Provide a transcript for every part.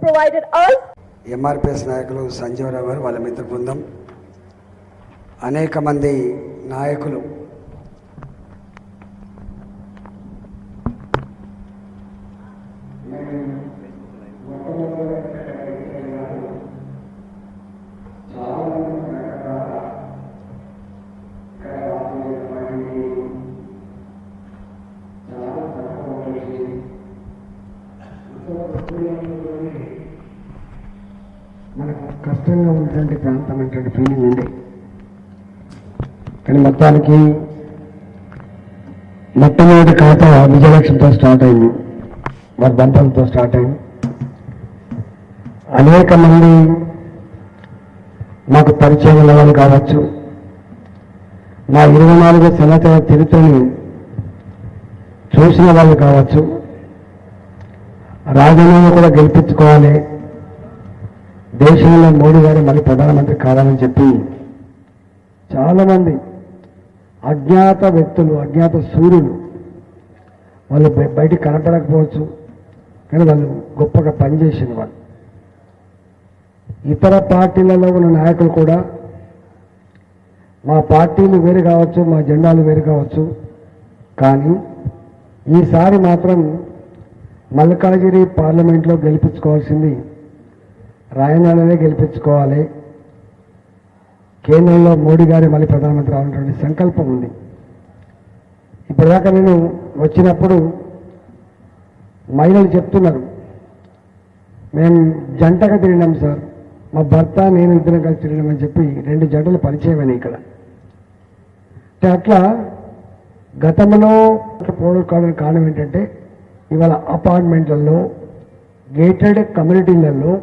provided us MRPS నాయకులు సంజీవరావు గారు వాళ్ళ మిత్ర బృందం అనేక మంది నాయకులు మనకు కష్టంగా ఉన్నటువంటి ప్రాంతం అంటే ఫీలింగ్ ఉంది కానీ మొత్తానికి మొట్టమొదటి ఖాతా విజయలక్ష్మితో స్టార్ట్ అయింది. వారి బంధంతో స్టార్ట్ అయింది. అనేక మంది మాకు పరిచయం వాళ్ళు కావచ్చు. నా ఇరవై నాలుగో సంవత్సరాల చరిత్రని చూసిన వాళ్ళు కావచ్చు. రాజీనామా కూడా గెలిపించుకోవాలి. దేశంలో మోడీ గారు మళ్ళీ ప్రధానమంత్రి కావాలని చెప్పి చాలామంది అజ్ఞాత వ్యక్తులు అజ్ఞాత సూర్యులు వాళ్ళు బయటికి కనపడకపోవచ్చు కానీ వాళ్ళు గొప్పగా పనిచేసిన వాళ్ళు. ఇతర పార్టీలలో ఉన్న నాయకులు కూడా మా పార్టీలు వేరు కావచ్చు మా జెండాలు వేరు కావచ్చు కానీ ఈసారి మాత్రం మల్కాజిరి పార్లమెంట్లో గెలిపించుకోవాల్సింది రాయనాడనే గెలిపించుకోవాలి. కేంద్రంలో మోడీ గారి మళ్ళీ ప్రధానమంత్రి అవ్వాలనేటువంటి సంకల్పం ఉంది. ఇప్పటిదాకా నేను వచ్చినప్పుడు మహిళలు చెప్తున్నారు మేము జంటగా తిరిగినాం సార్. మా భర్త నేను ఇద్దరం కలిసి తిరిగినామని చెప్పి రెండు జంటలు పరిచయమైనాయి ఇక్కడ. అంటే అట్లా గతంలో పోవడం కావడానికి కారణం ఏంటంటే ఇవాళ అపార్ట్మెంట్లలో గేటెడ్ కమ్యూనిటీలలో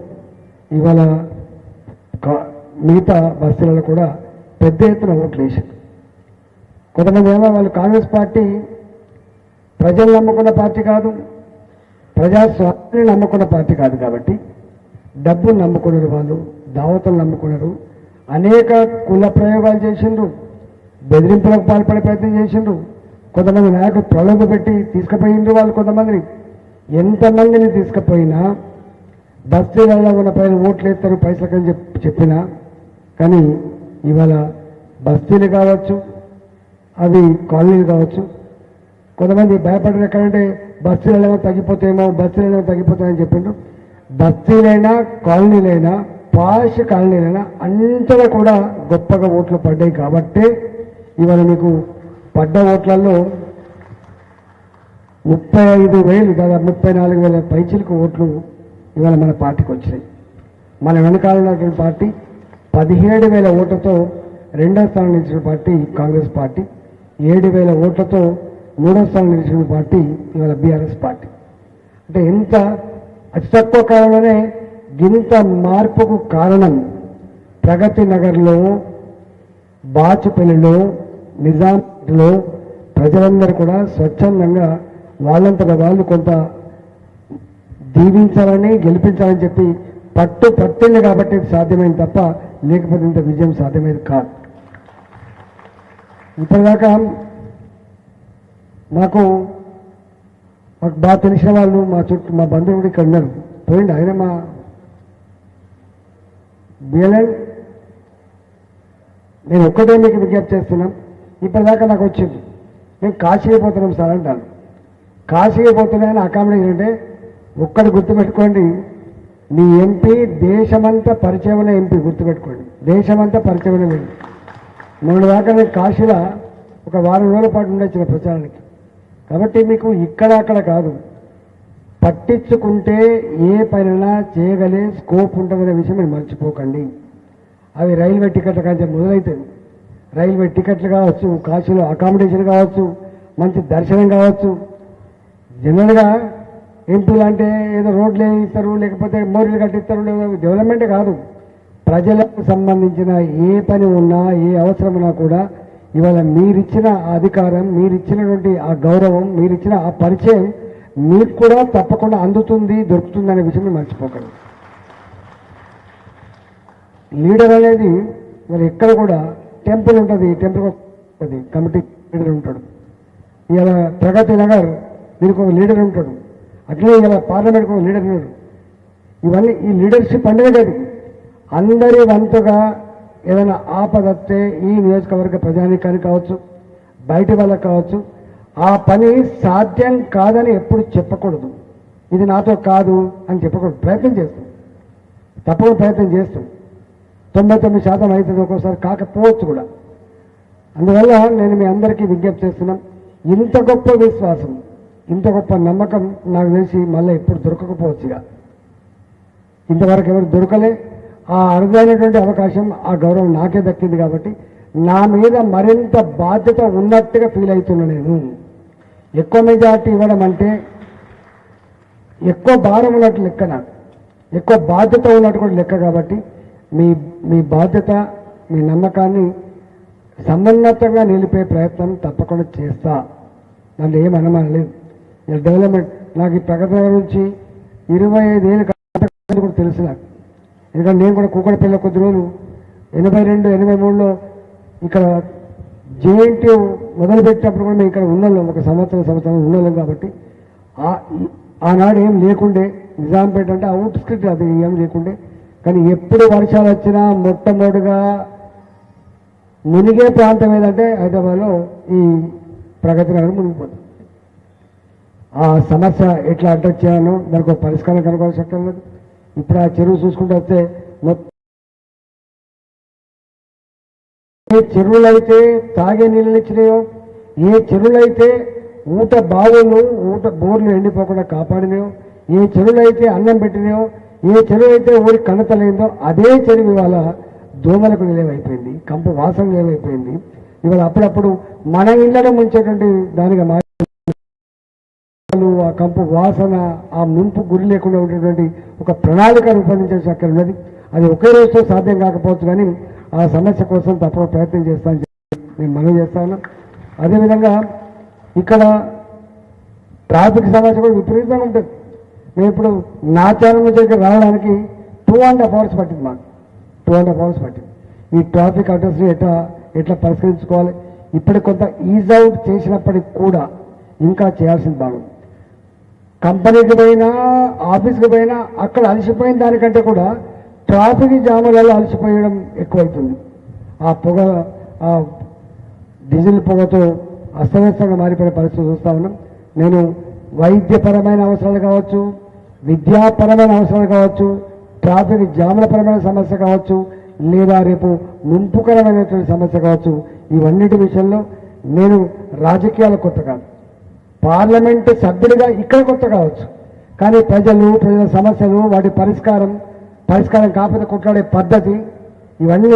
ఇవాళ కా- మిగతా బస్సులలో కూడా పెద్ద ఎత్తున ఓట్లు వేశారు. కొంతమంది ఏమో వాళ్ళు కాంగ్రెస్ పార్టీ ప్రజలు నమ్ముకున్న పార్టీ కాదు ప్రజాస్వామ్యాన్ని నమ్ముకున్న పార్టీ కాదు కాబట్టి డబ్బులు నమ్ముకున్నారు వాళ్ళు దావతలు నమ్ముకున్నారు. అనేక కుల ప్రయోగాలు చేసిండ్రు బెదిరింపులకు పాల్పడే ప్రయత్నం చేసిండ్రు. కొంతమంది నాయకులు ప్రలోభ పెట్టి తీసుకుపోయిండ్రు వాళ్ళు కొంతమందిని. ఎంతమందిని తీసుకుపోయినా బస్తీలలో ఉన్న పైన ఓట్లు వేస్తారు పైసలకని చెప్పి చెప్పినా. కానీ ఇవాళ బస్తీలు కావచ్చు అవి కాలనీలు కావచ్చు కొంతమంది భయపడరు ఎక్కడంటే బస్తీలలో తగ్గిపోతాయేమో బస్తీలలో తగ్గిపోతాయని చెప్పిండ్రు. బస్తీలైనా కాలనీలైనా పాష కాలనీలైనా అంతలో కూడా గొప్పగా ఓట్లు పడ్డాయి కాబట్టే ఇవాళ మీకు పడ్డ ఓట్లలో ముప్పై ఐదు వేలు దాదాపు ముప్పై నాలుగు వేల పైచిలకు ఓట్లు ఇవాళ మన పార్టీకి వచ్చినాయి. మన వెనకాల ఉన్నటువంటి పార్టీ పదిహేడు వేల ఓట్లతో రెండో స్థానం నిలిచిన పార్టీ కాంగ్రెస్ పార్టీ ఏడు వేల ఓట్లతో మూడో స్థానం నిలిచిన పార్టీ ఇవాళ బీఆర్ఎస్ పార్టీ. అంటే ఎంత అతి తక్కువ కాలంలోనే గింత మార్పుకు కారణం ప్రగతి నగర్లో బాచుపల్లిలో నిజాం లో ప్రజలందరూ కూడా స్వచ్ఛందంగా వాళ్ళంతగా వాళ్ళు కొంత దీవించాలని గెలిపించాలని చెప్పి పట్టు పట్టింది కాబట్టి ఇది సాధ్యమైంది తప్ప లేకపోతే ఇంత విజయం సాధ్యమైంది కాదు. ఇప్పటిదాకా మాకు మాకు బాగా తెలిసిన వాళ్ళు మా చుట్టూ మా బంధువుడు ఇక్కడ ఉన్నారు. పోయింది ఆయన మా బిఎల్ఎన్ నేను ఒక్కటే మీకు విజ్ఞప్తి చేస్తున్నాం. ఇప్పటిదాకా నాకు వచ్చింది. మేము కాశీకి పోతున్నాం సార్ అంటాను కాశీకి పోతున్నాయని అకామిడేషన్ అంటే ఒక్కటి గుర్తుపెట్టుకోండి మీ ఎంపీ దేశమంతా పరిచయమైన ఎంపీ గుర్తుపెట్టుకోండి. దేశమంతా పరిచయమైన ఎంపీ. మొన్న దాకా నేను కాశీలో ఒక వారం రోజుల పాటు ఉండొచ్చిన ప్రచారానికి. కాబట్టి మీకు ఇక్కడ అక్కడ కాదు. పట్టించుకుంటే ఏ పనైనా చేయగలిగే స్కోప్ ఉంటుందనే విషయం మీరు మర్చిపోకండి. అవి రైల్వే టికెట్ల కంటే మొదలవుతుంది రైల్వే టికెట్లు కావచ్చు కాశీలో అకామిడేషన్ కావచ్చు మంచి దర్శనం కావచ్చు. జనరల్గా ఎంపీలు అంటే ఏదో రోడ్లు వేయిస్తారు లేకపోతే మోరీలు కట్టిస్తారు లేదా డెవలప్మెంట్ కాదు. ప్రజలకు సంబంధించిన ఏ పని ఉన్నా ఏ అవసరం ఉన్నా కూడా ఇవాళ మీరిచ్చిన అధికారం మీరిచ్చినటువంటి ఆ గౌరవం మీరిచ్చిన ఆ పరిచయం మీకు కూడా తప్పకుండా అందుతుంది దొరుకుతుంది అనే విషయం మర్చిపోకండి లీడర్ అనేది మరి ఎక్కడ కూడా టెంపుల్ ఉంటుంది టెంపుల్ ఉంటుంది కమిటీ లీడర్ ఉంటాడు. ఇలా ప్రగతి నగర్ దీనికి ఒక లీడర్ ఉంటాడు. అట్లే ఇలా పార్లమెంట్కి ఒక లీడర్ ఉన్నాడు. ఇవన్నీ ఈ లీడర్షిప్ అనేది లేదు. అందరి వంతుగా ఏదైనా ఆపద వస్తే ఈ నియోజకవర్గ ప్రజానికానికి కావచ్చు బయటి వాళ్ళకి కావచ్చు ఆ పని సాధ్యం కాదని ఎప్పుడు చెప్పకూడదు. ఇది నాతో కాదు అని చెప్పకూడదు. ప్రయత్నం చేస్తాం. తప్పకుండా ప్రయత్నం చేస్తాం. తొంభై తొమ్మిది శాతం అవుతుంది ఒక్కోసారి కాకపోవచ్చు కూడా. అందువల్ల నేను మీ అందరికీ విజ్ఞప్తి చేస్తున్నాం ఇంత గొప్ప విశ్వాసం ఇంత గొప్ప నమ్మకం నాకు తెలిసి మళ్ళీ ఎప్పుడు దొరకకపోవచ్చు ఇక ఇంతవరకు ఎవరు దొరకలే ఆ అరుదైనటువంటి అవకాశం ఆ గౌరవం నాకే దక్కింది కాబట్టి నా మీద మరింత బాధ్యత ఉన్నట్టుగా ఫీల్ అవుతున్నా నేను. ఎక్కువ మెజార్టీ ఇవ్వడం అంటే ఎక్కువ భారం ఉన్నట్టు లెక్క నాకు ఎక్కువ బాధ్యత ఉన్నట్టు కూడా లెక్క కాబట్టి మీ మీ బాధ్యత మీ నమ్మకాన్ని సమన్నతంగా నిలిపే ప్రయత్నం తప్పకుండా చేస్తా. దాంట్లో ఏం అనుమానం లేదు. డెవలప్మెంట్ నాకు ఈ ప్రగతి గురించి ఇరవై ఐదేళ్ళు కూడా తెలుసు నాకు. ఎందుకంటే నేను కూడా కూకడపల్లి కొద్ది రోజులు ఎనభై రెండు ఎనభై మూడులో ఇక్కడ జేఎన్టీ మొదలుపెట్టినప్పుడు కూడా మేము ఇక్కడ ఉన్నాం ఒక సంవత్సరం సంవత్సరం ఉన్నాం కాబట్టి. ఆ- ఆనాడు ఏం లేకుండే నిజాంపేట అంటే అవుట్ అది ఏం లేకుండే. కానీ ఎప్పుడు వర్షాలు వచ్చినా మొట్టమొదటిగా మునిగే ప్రాంతం ఏదంటే హైదరాబాద్లో ఈ ప్రగతి నగరం మునిగిపోతుంది. ఆ సమస్య ఎట్లా అడ్రస్ చేయాలో దానికి ఒక పరిష్కారం కనుక్కోవాల్సి లేదు. ఇప్పుడు ఆ చెరువు చూసుకుంటూ వస్తే మొత్తం ఏ అయితే తాగే నీళ్ళు ఇచ్చినాయో ఏ అయితే ఊట బావులు ఊట బోర్లు ఎండిపోకుండా కాపాడినాయో ఏ అయితే అన్నం పెట్టినాయో ఏ చెరువు అయితే ఊరి కన్నతలైందో అదే చెరువు ఇవాళ దోమలకు నిలవైపోయింది కంపు వాసన నిలవైపోయింది. ఇవాళ అప్పుడప్పుడు మన ఇళ్ళలో ముంచేటువంటి దానిగా మారి ఆ కంపు వాసన ఆ ముంపు గురి లేకుండా ఉండేటువంటి ఒక ప్రణాళిక రూపొందించే అక్కడ ఉన్నది. అది ఒకే రోజుతో సాధ్యం కాకపోవచ్చు కానీ ఆ సమస్య కోసం తప్పక ప్రయత్నం చేస్తానని చెప్పి నేను మనవి చేస్తాను అదేవిధంగా ఇక్కడ ట్రాఫిక్ సమస్య కూడా విపరీతంగా ఉంటుంది. మేము ఇప్పుడు నాచారం నుంచి ఇక్కడ రావడానికి టూ అండ్ హాఫ్ అవర్స్ పట్టింది మాకు. టూ అండ్ హాఫ్ అవర్స్ పట్టింది. ఈ ట్రాఫిక్ అడ్రస్ని ఎట్లా ఎట్లా పరిష్కరించుకోవాలి? ఇప్పటికి కొంత ఈజ్ అవుట్ చేసినప్పటికి కూడా ఇంకా చేయాల్సింది బాగుంది. కంపెనీకి పోయినా ఆఫీస్కి పోయినా అక్కడ అలసిపోయిన దానికంటే కూడా ట్రాఫిక్ జాములలో అలసిపోయడం ఎక్కువైతుంది. ఆ పొగ ఆ డీజిల్ పొగతో అస్తవ్యస్తంగా మారిపోయిన పరిస్థితి చూస్తా ఉన్నాం. నేను వైద్యపరమైన అవసరాలు కావచ్చు విద్యాపరమైన అవసరాలు కావచ్చు ట్రాఫిక్ జాముల పరమైన సమస్య కావచ్చు లేదా రేపు ముంపుకరమైనటువంటి సమస్య కావచ్చు ఇవన్నిటి విషయంలో నేను రాజకీయాలు కొత్త కాదు. పార్లమెంటు సభ్యుడిగా ఇక్కడ కొత్త కావచ్చు. కానీ ప్రజలు ప్రజల సమస్యలు వాటి పరిష్కారం పరిష్కారం కాకపోతే కొట్లాడే పద్ధతి ఇవన్నీ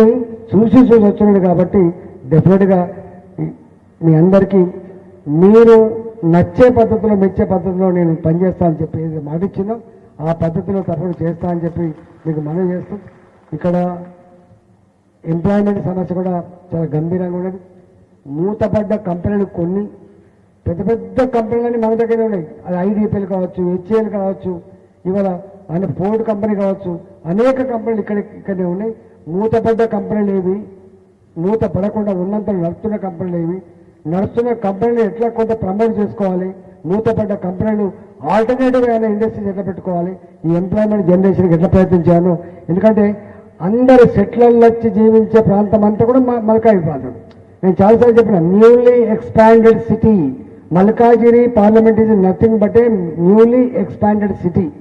చూసి చూసి వచ్చినాడు కాబట్టి డెఫినెట్గా మీ అందరికీ మీరు నచ్చే పద్ధతిలో మెచ్చే పద్ధతిలో నేను పనిచేస్తానని చెప్పి మాట ఇచ్చినో ఆ పద్ధతిలో తప్పని చేస్తా అని చెప్పి మీకు మనం చేస్తాం ఇక్కడ ఎంప్లాయ్మెంట్ సమస్య కూడా చాలా గంభీరంగా ఉన్నది. మూతపడ్డ కంపెనీలు కొన్ని పెద్ద పెద్ద కంపెనీలన్నీ మన దగ్గరే ఉన్నాయి. అది ఐడిపిఎల్ కావచ్చు హెచ్ఏఎల్ కావచ్చు ఇవాళ ఆయన ఫోర్డ్ కంపెనీ కావచ్చు అనేక కంపెనీలు ఇక్కడ ఇక్కడే ఉన్నాయి. మూతపడ్డ కంపెనీలు ఏవి? మూత పడకుండా ఉన్నంత నడుస్తున్న కంపెనీలు ఏవి? నడుస్తున్న కంపెనీలు ఎట్లా కొంత ప్రమోట్ చేసుకోవాలి? మూతపడ్డ కంపెనీలు ఆల్టర్నేటివ్ అయిన ఇండస్ట్రీస్ ఎట్లా పెట్టుకోవాలి? ఈ ఎంప్లాయ్మెంట్ జనరేషన్కి ఎట్లా ప్రయత్నం చేయాలో? ఎందుకంటే అందరు సెటిలర్లు వచ్చి జీవించే ప్రాంతం అంతా కూడా మ- మల్కాయి ప్రాంతం. నేను చాలాసార్లు చెప్పిన newly expanded city Malkajgiri parliament is nothing but a newly expanded city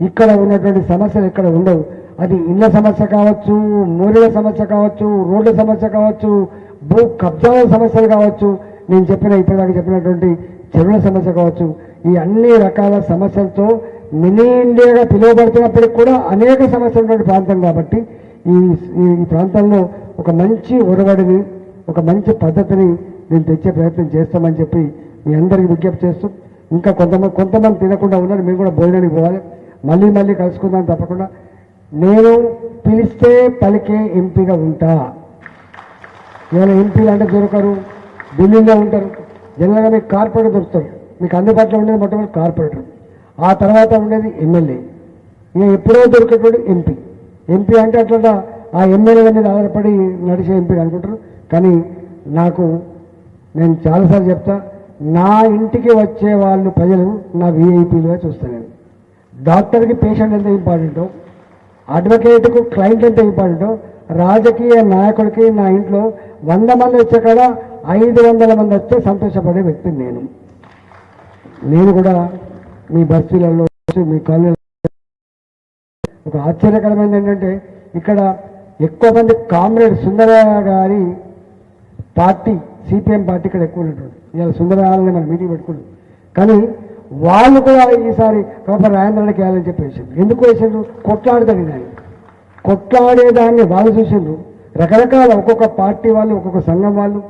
ఇక్కడ ఉన్నటువంటి సమస్యలు ఇక్కడ ఉండవు. అది ఇళ్ళ సమస్య కావచ్చు మూలిల సమస్య కావచ్చు రోడ్ల సమస్య కావచ్చు భూ కబ్జాల సమస్యలు కావచ్చు నేను చెప్పిన ఇప్పటిదాకా చెప్పినటువంటి చెరువుల సమస్య కావచ్చు ఈ అన్ని రకాల సమస్యలతో మినీ ఇండియాగా పిలువబడుతున్నప్పటికి కూడా అనేక సమస్యలు ఉన్నటువంటి ప్రాంతం కాబట్టి ఈ ఈ- ఈ ప్రాంతంలో ఒక మంచి ఒరవడిని ఒక మంచి పద్ధతిని నేను తెచ్చే ప్రయత్నం చేస్తామని చెప్పి మీ అందరికీ విజ్ఞప్తి చేస్తూ ఇంకా కొంతమంది కొంతమంది తినకుండా ఉన్నారు మేము కూడా భోజనానికి పోవాలి. మళ్ళీ మళ్ళీ కలుసుకుందాం తప్పకుండా. నేను పిలిస్తే పలికే ఎంపీగా ఉంటా. ఇవాళ ఎంపీలు అంటే దొరకరు ఢిల్లీలో ఉంటారు జనరల్గా మీకు కార్పొరేటర్ దొరుకుతారు. మీకు అందుబాటులో ఉండేది మొట్టమొదటి కార్పొరేటర్. ఆ తర్వాత ఉండేది ఎమ్మెల్యే. ఇక ఎప్పుడో దొరికేటువంటి ఎంపీ. ఎంపీ అంటే అట్లా ఆ ఎమ్మెల్యే మీద ఆధారపడి నడిచే ఎంపీ అనుకుంటారు. కానీ నాకు నేను చాలాసార్లు చెప్తా నా ఇంటికి వచ్చే వాళ్ళు ప్రజలు నా విఐపీలుగా చూస్తాను నేను. డాక్టర్కి పేషెంట్ ఎంత ఇంపార్టెంటో అడ్వకేట్కు క్లయింట్ ఎంత ఇంపార్టెంటో రాజకీయ నాయకుడికి నా ఇంట్లో వంద మంది వచ్చే కాడ ఐదు వందల మంది వస్తే సంతోషపడే వ్యక్తిని నేను. నేను కూడా మీ బస్సులలో మీ కాలనీలో ఒక ఆశ్చర్యకరమైనది ఏంటంటే ఇక్కడ ఎక్కువ మంది కామ్రేడ్ సుందరయ్య గారి పార్టీ సిపిఎం పార్టీ ఇక్కడ ఎక్కువ ఉన్నటువంటి. ఇవాళ సుందరయ్యాలని మనం మీటింగ్ పెట్టుకున్నాం. కానీ వాళ్ళు కూడా ఈసారి కాప రాజేంద్రకి వేయాలని చెప్పి ఎందుకు వేసారు కొట్లాడతాడు దాన్ని కొట్లాడేదాన్ని వాళ్ళు చూసిండ్రు. రకరకాల ఒక్కొక్క పార్టీ వాళ్ళు ఒక్కొక్క సంఘం వాళ్ళు.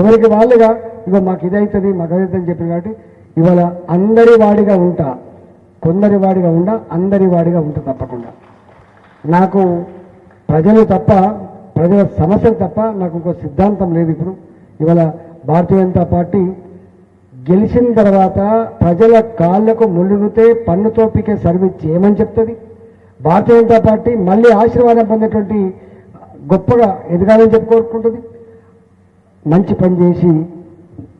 ఎవరికి వాళ్ళుగా ఇగో మాకు ఇదవుతుంది మాకు అదవుతుంది అని చెప్పి కాబట్టి ఇవాళ అందరి వాడిగా ఉంటా. కొందరి వాడిగా ఉండా అందరి వాడిగా ఉంటా తప్పకుండా. నాకు ప్రజలు తప్ప ప్రజల సమస్యలు తప్ప నాకు ఇంకో సిద్ధాంతం లేదు ఇప్పుడు. ఇవాళ భారతీయ జనతా పార్టీ గెలిచిన తర్వాత ప్రజల కాళ్ళకు ముళ్ళుగితే పన్నుతో పీకే సర్వీస్ చేయమని చెప్తుంది. భారతీయ జనతా పార్టీ మళ్ళీ ఆశీర్వాదం పొందేటువంటి గొప్పగా ఎదగాలని చెప్పి కోరుకుంటుంది. మంచి పని చేసి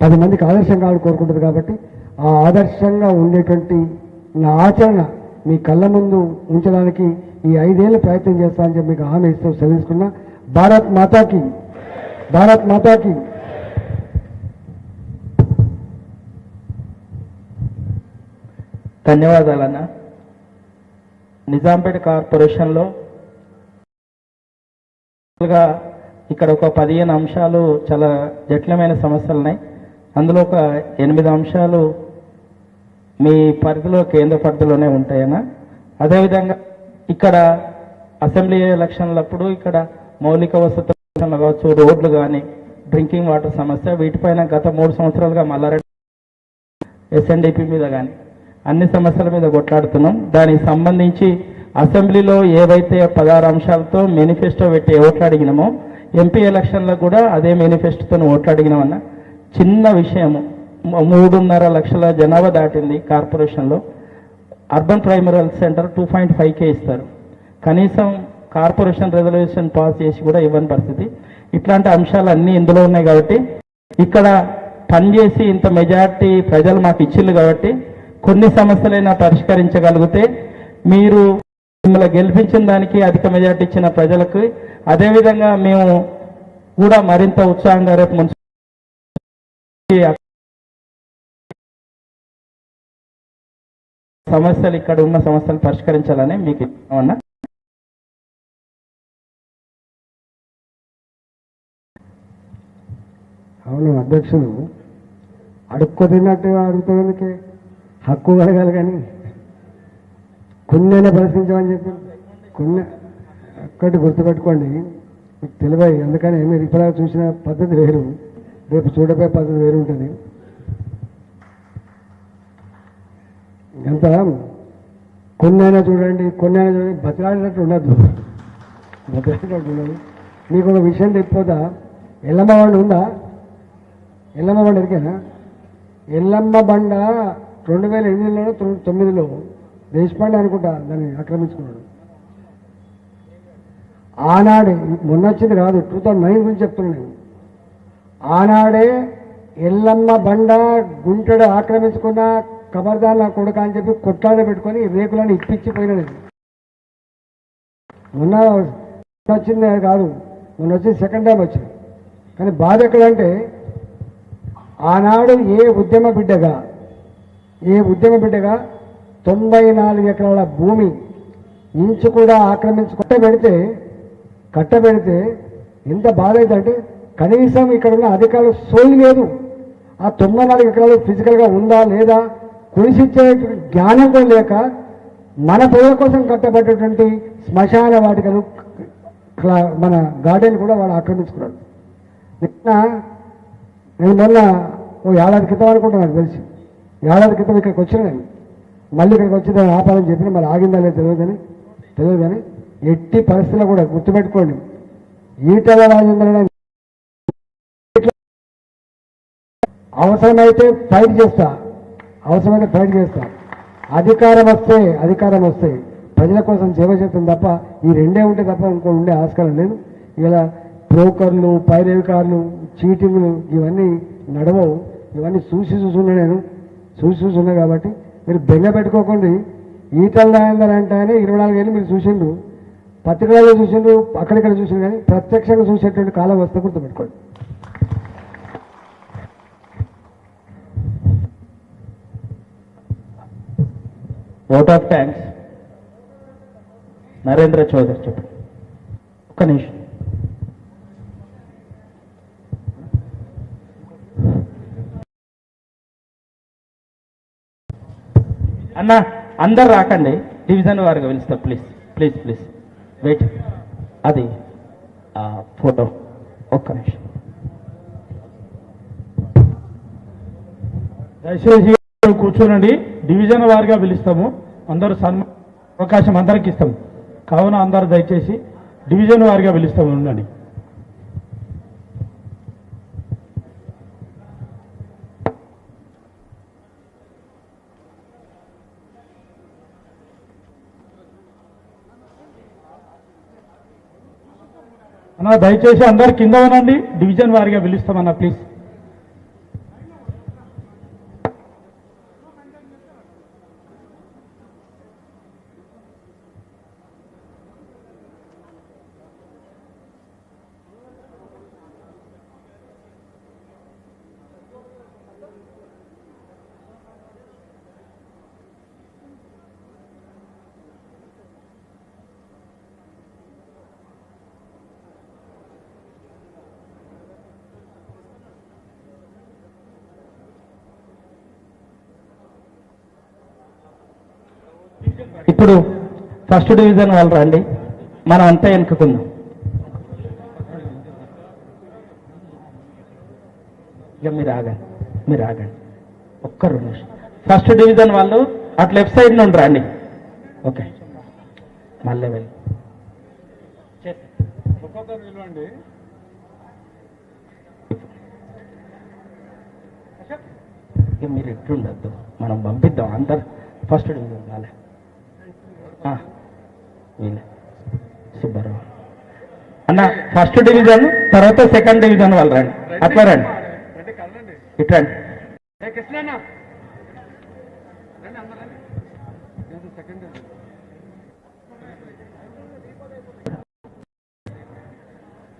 పది మందికి ఆదర్శంగా కావాలని కోరుకుంటుంది కాబట్టి ఆ ఆదర్శంగా ఉండేటువంటి నా ఆచరణ మీ కళ్ళ ముందు ఉంచడానికి ఈ ఐదేళ్ళు ప్రయత్నం చేస్తానని చెప్పి మీకు హామీ ఇస్తూ సెలవుకున్నా భారత్ మాతాకి భారత్ మాతాకి. ధన్యవాదాలన్న. నిజాంపేట కార్పొరేషన్లో ఇక్కడ ఒక పదిహేను అంశాలు చాలా జటిలమైన సమస్యలు ఉన్నాయి అందులో ఒక ఎనిమిది అంశాలు మీ పరిధిలో కేంద్ర పరిధిలోనే ఉంటాయన్న. అదేవిధంగా ఇక్కడ అసెంబ్లీ ఎలక్షన్లప్పుడు ఇక్కడ మౌలిక వసతులు కావచ్చు రోడ్లు కానీ డ్రింకింగ్ వాటర్ సమస్య వీటిపైన గత మూడు సంవత్సరాలుగా మల్లారెడ్డి ఎస్ఎన్డిపి మీద కానీ అన్ని సమస్యల మీద కొట్లాడుతున్నాం. దానికి సంబంధించి అసెంబ్లీలో ఏవైతే పదహారు అంశాలతో మేనిఫెస్టో పెట్టి ఓట్లు అడిగినామో ఎంపీ ఎలక్షన్లో కూడా అదే మేనిఫెస్టోతో ఓట్లు అడిగినామన్న చిన్న విషయము. మూడున్నర లక్షల జనాభా దాటింది కార్పొరేషన్లో. Urban primary health centre two point ఫైవ్కే ఇస్తారు. కనీసం కార్పొరేషన్ రిజర్వేషన్ పాస్ చేసి కూడా ఇవ్వని పరిస్థితి. ఇట్లాంటి అంశాలు అన్నీ ఇందులో ఉన్నాయి కాబట్టి ఇక్కడ పనిచేసి ఇంత మెజారిటీ ప్రజలు మాకు ఇచ్చిళ్ళు కాబట్టి కొన్ని సమస్యలైనా పరిష్కరించగలిగితే మీరు మిమ్మల్ని గెలిపించిన దానికి అధిక మెజార్టీ ఇచ్చిన ప్రజలకు అదేవిధంగా మేము కూడా మరింత ఉత్సాహంగా రేపు మున్సిపల్ సమస్యలు ఇక్కడ ఉన్న సమస్యలు పరిష్కరించాలని మీకు ఇస్తామన్నా అవును అధ్యక్షులు అడుక్కు తిన్నట్టు అడుగుతుంది హక్కు కలగాలి కానీ కొన్నైనా ప్రశ్నించమని చెప్పి కొన్ని ఒక్కటి గుర్తుపెట్టుకోండి. మీకు తెలివాయి అందుకని మీరు ఇప్పుడు చూసిన పద్ధతి వేరు. రేపు చూడబోయే పద్ధతి వేరు ఉంటుంది. ఎంత? కొన్నైనా చూడండి కొన్నైనా చూడండి. బతిలాడినట్టు ఉండదు బతిలాడినట్టు ఉండదు. మీకు ఒక విషయం చెప్పిపోతా ఎల్లమ్మ బండి ఉందా? ఎల్లమ్మ బండి ఎరికేనా? ఎల్లమ్మ బండ రెండు వేల ఎనిమిదిలో తొమ్మిదిలో దేశపాండే అనుకుంటా దాన్ని ఆక్రమించుకున్నాడు. ఆనాడే మొన్న వచ్చింది కాదు టూ థౌజండ్ నైన్ గురించి చెప్తున్నాను నేను. ఆనాడే ఎల్లమ్మ బండ గుంటడ ఆక్రమించుకున్న కబర్దాన్ నా కొడుక అని చెప్పి కొట్లాడ పెట్టుకొని రేకులను ఇప్పించిపోయినది మొన్న వచ్చింది కాదు మొన్న వచ్చింది సెకండ్ టైం వచ్చింది. కానీ బాధ ఎక్కడంటే ఆనాడు ఏ ఉద్యమ బిడ్డగా ఏ ఉద్యమ బిడ్డగా తొంభై నాలుగు ఎకరాల భూమి ఇంచు కూడా ఆక్రమించి కట్టబెడితే కట్టబెడితే ఎంత బాధ అవుతుందంటే కనీసం ఇక్కడ ఉన్న అధికారులు సోయి లేదు. ఆ తొంభై నాలుగు ఎకరాలు ఫిజికల్గా ఉందా లేదా కురిసిచ్చే జ్ఞానం కూడా లేక మన ప్రజల కోసం కట్టబడ్డటువంటి శ్మశాన వాటికలు క్లా- మన గార్డెన్ కూడా వాళ్ళు ఆక్రమించుకున్నాడు నిన్న నేను మొన్న ఓ ఏడాది క్రితం అనుకుంటున్నాను నాకు తెలిసి. ఏడాది క్రితం ఇక్కడికి వచ్చిన నేను. మళ్ళీ ఇక్కడికి వచ్చి దాన్ని ఆపాలని చెప్పి మరి ఆగిందా లేదు తెలియదు కానీ తెలియదు కానీ ఎట్టి పరిస్థితుల్లో కూడా గుర్తుపెట్టుకోండి. ఈటల రాజేంద్ర అవసరమైతే ఫైట్ చేస్తా. అవసరమైతే ఫైట్ చేస్తా. అధికారం వస్తే అధికారం వస్తే ప్రజల కోసం సేవ చేస్తాం తప్ప ఈ రెండే ఉంటే తప్ప ఇంకో ఉండే ఆస్కారం లేదు. ఇలా బ్రోకర్లు పైరేవికారులు చీటింగ్లు ఇవన్నీ నడవవు. ఇవన్నీ చూసి చూసున్నా నేను. చూసి చూసున్నా కాబట్టి మీరు బెంగ పెట్టుకోకండి. ఈటల రాజేందర్ అంటే ఇరవై నాలుగు ఏళ్ళు మీరు చూసిండ్రు. పత్రికలలో చూసిండ్రు అక్కడిక్కడ చూసిండ్రు కానీ ప్రత్యక్షంగా చూసేటువంటి కాలం వస్తే గుర్తుపెట్టుకోండి. Vote of thanks Narendra Chowdary చెప్పండి ఒక నిమిషం. అన్న అందరు రాకండి. డివిజన్ వారిగా పిలుస్తారు ప్లీజ్ ప్లీజ్ ప్లీజ్ వెయిట్ అది ఫోటో ఒక్క నిమిషం. దయచేసి కూర్చోనండి. డివిజన్ వారిగా పిలుస్తాము. అందరూ సన్మా అవకాశం అందరికి ఇస్తాము. కావున అందరు దయచేసి డివిజన్ వారిగా పిలుస్తాము ఉండండి. అన్న దయచేసి అందరు కింద ఉనండి డివిజన్ వారిగా పిలుస్తామన్న ప్లీజ్ ఇప్పుడు ఫస్ట్ డివిజన్ వాళ్ళు రండి. మనం అంతా వెనుకుందాం ఇక మీరు ఆగండి. మీరు ఆగండి. ఒక్క రెండు నిమిషం. ఫస్ట్ డివిజన్ వాళ్ళు అటు లెఫ్ట్ సైడ్ నుండి రండి. ఓకే. మళ్ళీ వెళ్ళి. ఇక మీరు ఎట్లుండద్దు. మనం పంపిద్దాం. అందరు ఫస్ట్ డివిజన్ వాళ్ళే. సుబ్బారావు అన్న ఫస్ట్ డివిజన్ తర్వాత సెకండ్ డివిజన్ వాళ్ళు రండి. అట్లా రండి. ఇట్రండి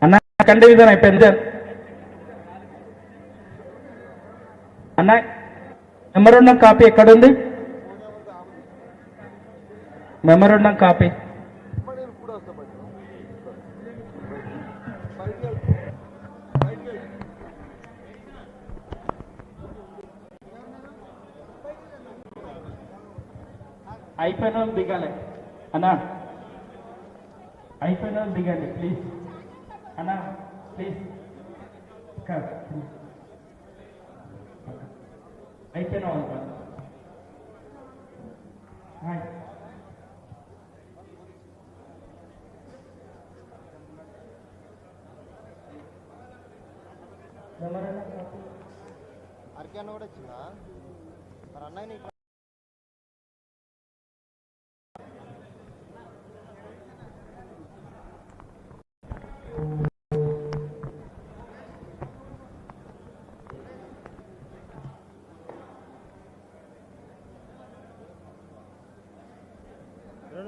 అన్న. సెకండ్ డివిజన్ అయిపోయింది సార్. అన్న మెమరుండం కాపీ ఎక్కడుంది? మెమరండం కాపీ అయిపోయిన వాళ్ళు దిగాలి. అన్నా. అయిపోయిన వాళ్ళు దిగండి ప్లీజ్ అన్నా ప్లీజ్ అయిపోయిన వాళ్ళు కాదు. హాయ్ అరకేనా కూడా వచ్చిందా? మరి అన్నయ్య నీకు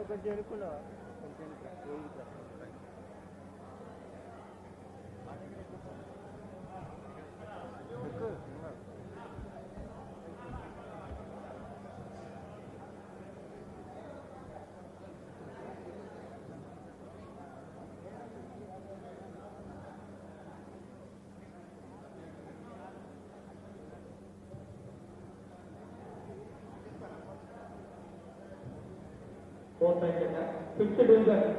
కొంచెం ఎనుకున్నా ఫోర్త్ అయిపోయిందా ఫిఫ్త్ డివిజన్ మదన్